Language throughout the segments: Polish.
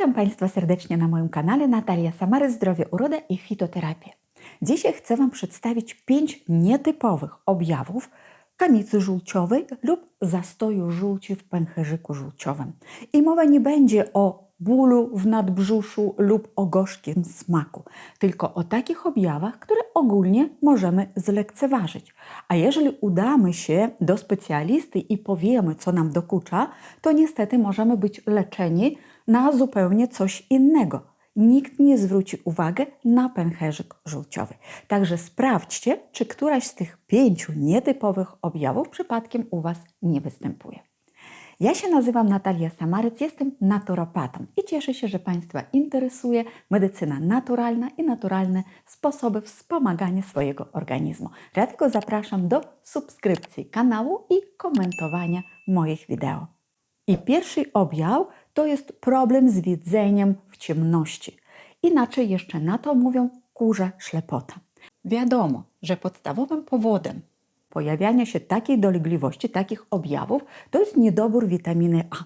Witam Państwa serdecznie na moim kanale Natalia Samary Zdrowie, Uroda i Fitoterapię. Dzisiaj chcę Wam przedstawić pięć nietypowych objawów kamicy żółciowej lub zastoju żółci w pęcherzyku żółciowym. I mowa nie będzie o bólu w nadbrzuszu lub o gorzkim smaku, tylko o takich objawach, które ogólnie możemy zlekceważyć. A jeżeli udamy się do specjalisty i powiemy, co nam dokucza, to niestety możemy być leczeni na zupełnie coś innego. Nikt nie zwróci uwagi na pęcherzyk żółciowy. Także sprawdźcie, czy któraś z tych pięciu nietypowych objawów przypadkiem u Was nie występuje. Ja się nazywam Natalia Samaryc, jestem naturopatą i cieszę się, że Państwa interesuje medycyna naturalna i naturalne sposoby wspomagania swojego organizmu. Dlatego zapraszam do subskrypcji kanału i komentowania moich wideo. I pierwszy objaw to jest problem z widzeniem w ciemności. Inaczej jeszcze na to mówią kurza ślepota. Wiadomo, że podstawowym powodem pojawiania się takiej dolegliwości, takich objawów, to jest niedobór witaminy A.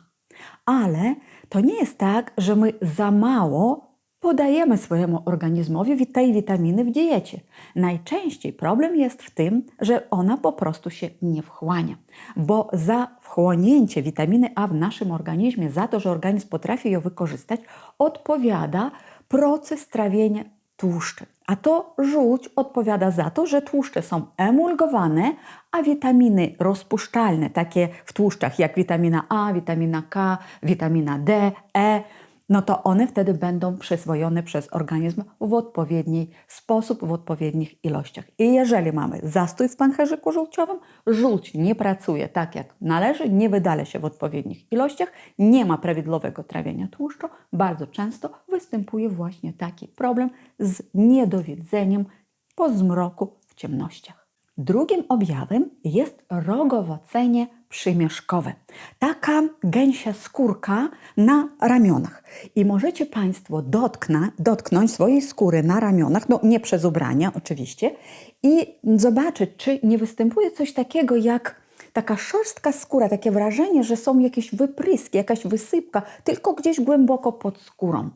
Ale to nie jest tak, że my za mało podajemy swojemu organizmowi tej witaminy w diecie. Najczęściej problem jest w tym, że ona po prostu się nie wchłania, bo za wchłonięcie witaminy A w naszym organizmie, za to, że organizm potrafi ją wykorzystać, odpowiada proces trawienia tłuszczy. A to żółć odpowiada za to, że tłuszcze są emulgowane, a witaminy rozpuszczalne, takie w tłuszczach jak witamina A, witamina K, witamina D, E, no to one wtedy będą przyswojone przez organizm w odpowiedni sposób, w odpowiednich ilościach. I jeżeli mamy zastój w pęcherzyku żółciowym, żółć nie pracuje tak jak należy, nie wydala się w odpowiednich ilościach, nie ma prawidłowego trawienia tłuszczu, bardzo często występuje właśnie taki problem z niedowidzeniem po zmroku w ciemnościach. Drugim objawem jest rogowocenie przymieszkowe. Taka gęsia skórka na ramionach. I możecie Państwo dotkna, dotknąć swojej skóry na ramionach, no nie przez ubrania oczywiście, i zobaczyć, czy nie występuje coś takiego jak taka szorstka skóra, takie wrażenie, że są jakieś wypryski, jakaś wysypka, tylko gdzieś głęboko pod skórą.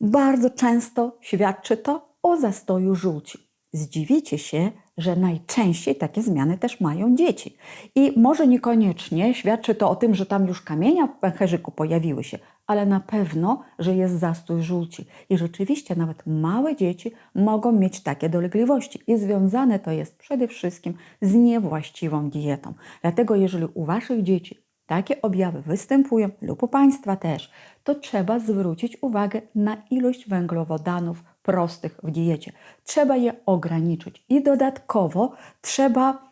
Bardzo często świadczy to o zastoju żółci. Zdziwicie się, że najczęściej takie zmiany też mają dzieci. I może niekoniecznie świadczy to o tym, że tam już kamienia w pęcherzyku pojawiły się, ale na pewno, że jest zastój żółci. I rzeczywiście nawet małe dzieci mogą mieć takie dolegliwości. I związane to jest przede wszystkim z niewłaściwą dietą. Dlatego jeżeli u Waszych dzieci takie objawy występują, lub u Państwa też, to trzeba zwrócić uwagę na ilość węglowodanów prostych w diecie. Trzeba je ograniczyć i dodatkowo trzeba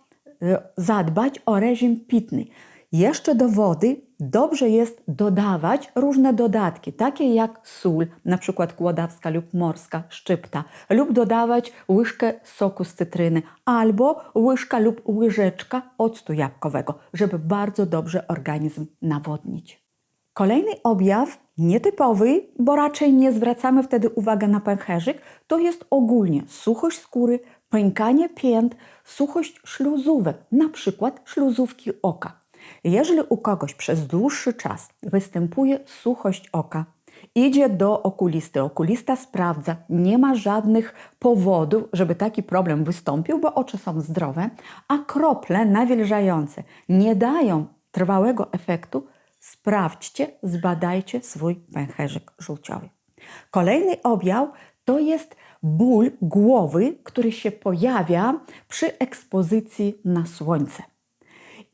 zadbać o reżim pitny. Jeszcze do wody dobrze jest dodawać różne dodatki, takie jak sól, na przykład kłodawska lub morska, szczypta, lub dodawać łyżkę soku z cytryny, albo łyżka lub łyżeczka octu jabłkowego, żeby bardzo dobrze organizm nawodnić. Kolejny objaw, nietypowy, bo raczej nie zwracamy wtedy uwagi na pęcherzyk, to jest ogólnie suchość skóry, pękanie pięt, suchość śluzówek, na przykład śluzówki oka. Jeżeli u kogoś przez dłuższy czas występuje suchość oka, idzie do okulisty, okulista sprawdza, nie ma żadnych powodów, żeby taki problem wystąpił, bo oczy są zdrowe, a krople nawilżające nie dają trwałego efektu, sprawdźcie, zbadajcie swój pęcherzyk żółciowy. Kolejny objaw to jest ból głowy, który się pojawia przy ekspozycji na słońce.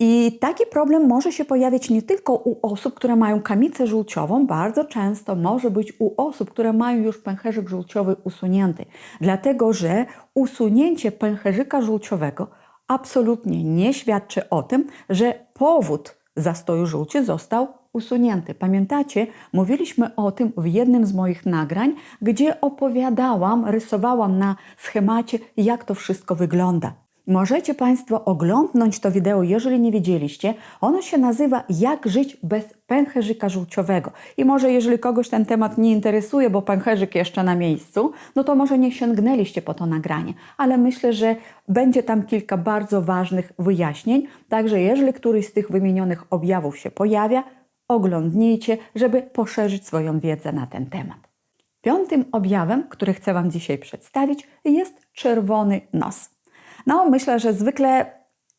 I taki problem może się pojawić nie tylko u osób, które mają kamicę żółciową, bardzo często może być u osób, które mają już pęcherzyk żółciowy usunięty, dlatego że usunięcie pęcherzyka żółciowego absolutnie nie świadczy o tym, że powód zastoju żółci został usunięty. Pamiętacie, mówiliśmy o tym w jednym z moich nagrań, gdzie opowiadałam, rysowałam na schemacie, jak to wszystko wygląda. Możecie Państwo oglądnąć to wideo, jeżeli nie widzieliście. Ono się nazywa Jak żyć bez pęcherzyka żółciowego. I może jeżeli kogoś ten temat nie interesuje, bo pęcherzyk jeszcze na miejscu, no to może nie sięgnęliście po to nagranie. Ale myślę, że będzie tam kilka bardzo ważnych wyjaśnień. Także jeżeli któryś z tych wymienionych objawów się pojawia, oglądnijcie, żeby poszerzyć swoją wiedzę na ten temat. Piątym objawem, który chcę Wam dzisiaj przedstawić, jest czerwony nos. No, myślę, że zwykle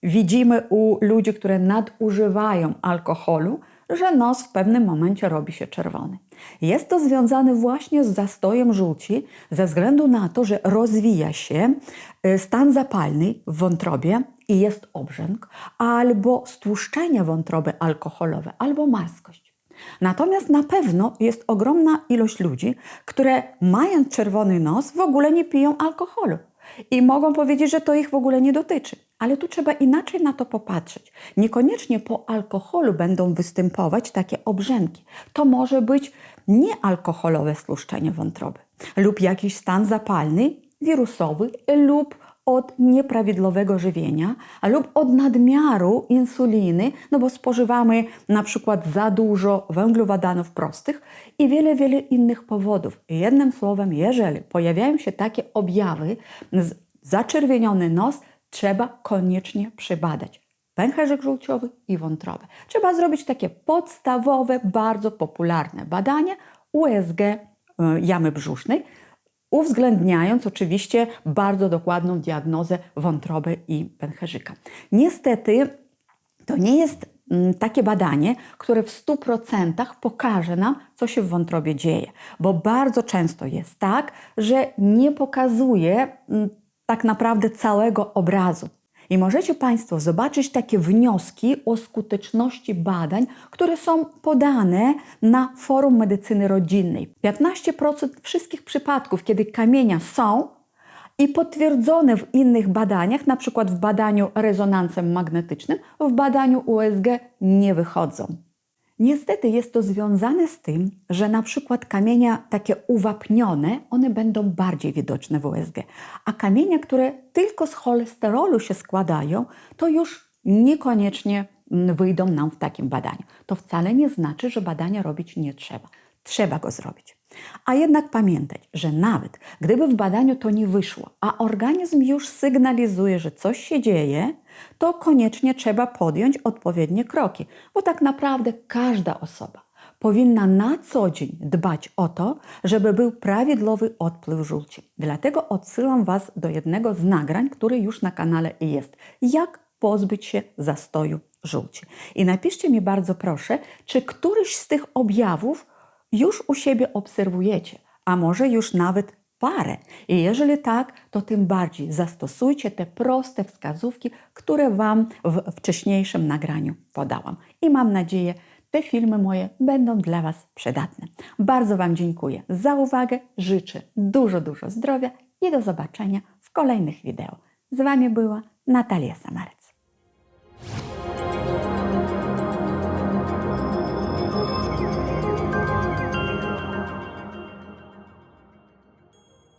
widzimy u ludzi, które nadużywają alkoholu, że nos w pewnym momencie robi się czerwony. Jest to związane właśnie z zastojem żółci, ze względu na to, że rozwija się y, stan zapalny w wątrobie i jest obrzęk, albo stłuszczenie wątroby alkoholowe, albo marskość. Natomiast na pewno jest ogromna ilość ludzi, które mając czerwony nos w ogóle nie piją alkoholu. I mogą powiedzieć, że to ich w ogóle nie dotyczy. Ale tu trzeba inaczej na to popatrzeć. Niekoniecznie po alkoholu będą występować takie obrzęki. To może być niealkoholowe stłuszczenie wątroby lub jakiś stan zapalny, wirusowy lub od nieprawidłowego żywienia lub od nadmiaru insuliny, no bo spożywamy na przykład za dużo węglowodanów prostych i wiele, wiele innych powodów. Jednym słowem, jeżeli pojawiają się takie objawy, zaczerwieniony nos, trzeba koniecznie przebadać pęcherzyk żółciowy i wątrobę. Trzeba zrobić takie podstawowe, bardzo popularne badanie USG y, jamy brzusznej, uwzględniając oczywiście bardzo dokładną diagnozę wątroby i pęcherzyka. Niestety to nie jest mm, takie badanie, które w 100% pokaże nam, co się w wątrobie dzieje, bo bardzo często jest tak, że nie pokazuje mm, tak naprawdę całego obrazu. I możecie Państwo zobaczyć takie wnioski o skuteczności badań, które są podane na forum medycyny rodzinnej. 15% wszystkich przypadków, kiedy kamienia są i potwierdzone w innych badaniach, na przykład w badaniu rezonansem magnetycznym, w badaniu USG nie wychodzą. Niestety jest to związane z tym, że na przykład kamienia takie uwapnione, one będą bardziej widoczne w USG, a kamienia, które tylko z cholesterolu się składają, to już niekoniecznie mm, wyjdą nam w takim badaniu. To wcale nie znaczy, że badania robić nie trzeba. Trzeba go zrobić. A jednak pamiętać, że nawet gdyby w badaniu to nie wyszło, a organizm już sygnalizuje, że coś się dzieje, to koniecznie trzeba podjąć odpowiednie kroki, bo tak naprawdę każda osoba powinna na co dzień dbać o to, żeby był prawidłowy odpływ żółci. Dlatego odsyłam Was do jednego z nagrań, który już na kanale jest. Jak pozbyć się zastoju żółci. I napiszcie mi bardzo proszę, czy któryś z tych objawów już u siebie obserwujecie, a może już nawet parę. I jeżeli tak, to tym bardziej zastosujcie te proste wskazówki, które Wam w wcześniejszym nagraniu podałam. I mam nadzieję, te filmy moje będą dla Was przydatne. Bardzo Wam dziękuję za uwagę, życzę dużo, dużo zdrowia i do zobaczenia w kolejnych wideo. Z Wami była Natalia Samaryc.